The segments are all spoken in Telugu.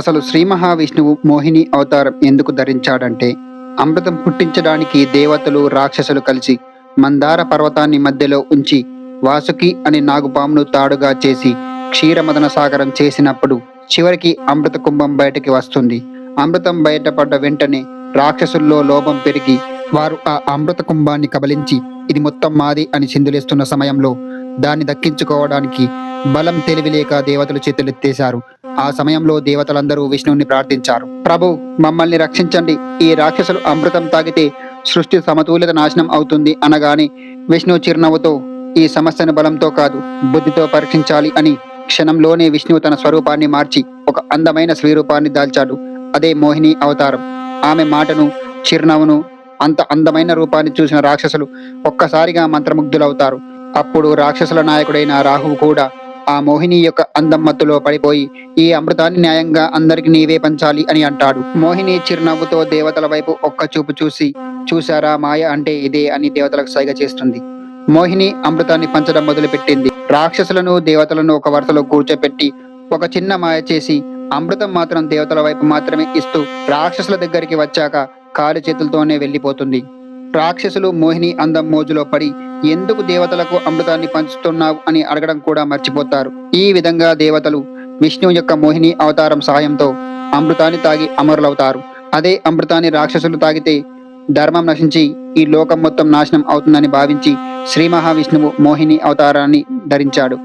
అసలు శ్రీ మహావిష్ణువు మోహిని అవతారం ఎందుకు ధరించాడంటే అమృతం పుట్టించడానికి దేవతలు రాక్షసులు కలిసి మందార పర్వతాన్ని మధ్యలో ఉంచి వాసుకి అనే నాగుపామును తాడుగా చేసి క్షీరమదన సాగరం చేసినప్పుడు చివరికి అమృత కుంభం బయటకి వస్తుంది. అమృతం బయటపడ్డ వెంటనే రాక్షసుల్లో లోపం పెరిగి వారు ఆ అమృత కుంభాన్ని కబలించి ఇది మొత్తం మాది అని చిందులేస్తున్న సమయంలో దాన్ని దక్కించుకోవడానికి బలం తెలివి లేక దేవతలు చేతులెత్తేశారు. ఆ సమయంలో దేవతలందరూ విష్ణువుని ప్రార్థించారు. ప్రభు మమ్మల్ని రక్షించండి. ఈ రాక్షసులు అమృతం తాగితే సృష్టి సమతుల్యత నాశనం అవుతుంది అనగానే విష్ణు చిరునవ్వుతో ఈ సమస్యను బలంతో కాదు బుద్ధితో పరీక్షించాలి అని క్షణంలోనే విష్ణువు తన స్వరూపాన్ని మార్చి ఒక అందమైన స్వరూపాన్ని దాల్చాడు. అదే మోహిని అవతారం. ఆమె మాటను చిరునవ్వును అంత అందమైన రూపాన్ని చూసిన రాక్షసులు ఒక్కసారిగా మంత్రముగ్ధులవుతారు. అప్పుడు రాక్షసుల నాయకుడైన రాహువు కూడా ఆ మోహిని యొక్క అందం మత్తులో పడిపోయి ఈ అమృతాన్ని న్యాయంగా అందరికి నీవే పంచాలి అని అంటాడు. మోహిని చిరునవ్వుతో దేవతల వైపు ఒక్క చూపు చూసి చూశారా మాయ అంటే ఇదే అని దేవతలకు సైగ చేస్తుంది. మోహిని అమృతాన్ని పంచడం మొదలుపెట్టింది. రాక్షసులను దేవతలను ఒక వరుసలో కూర్చోపెట్టి ఒక చిన్న మాయ చేసి అమృతం మాత్రం దేవతల వైపు మాత్రమే ఇస్తూ రాక్షసుల దగ్గరికి వచ్చాక కాలి చేతులతోనే వెళ్ళిపోతుంది. రాక్షసులు మోహిని అందం మోజులో పడి ఎందుకు దేవతలకు అమృతాన్ని పంచుతున్నావు అని అడగడం కూడా మర్చిపోతారు. ఈ విధంగా దేవతలు విష్ణువు యొక్క మోహిని అవతారం సహాయంతో అమృతాన్ని తాగి అమరులవుతారు. అదే అమృతాన్ని రాక్షసులు తాగితే ధర్మం నశించి ఈ లోకం మొత్తం నాశనం అవుతుందని భావించి శ్రీ మహావిష్ణువు మోహిని అవతారాన్ని ధరించాడు.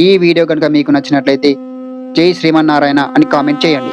ఈ వీడియో కనుక మీకు నచ్చినట్లయితే జై శ్రీమన్నారాయణ అని కామెంట్ చేయండి.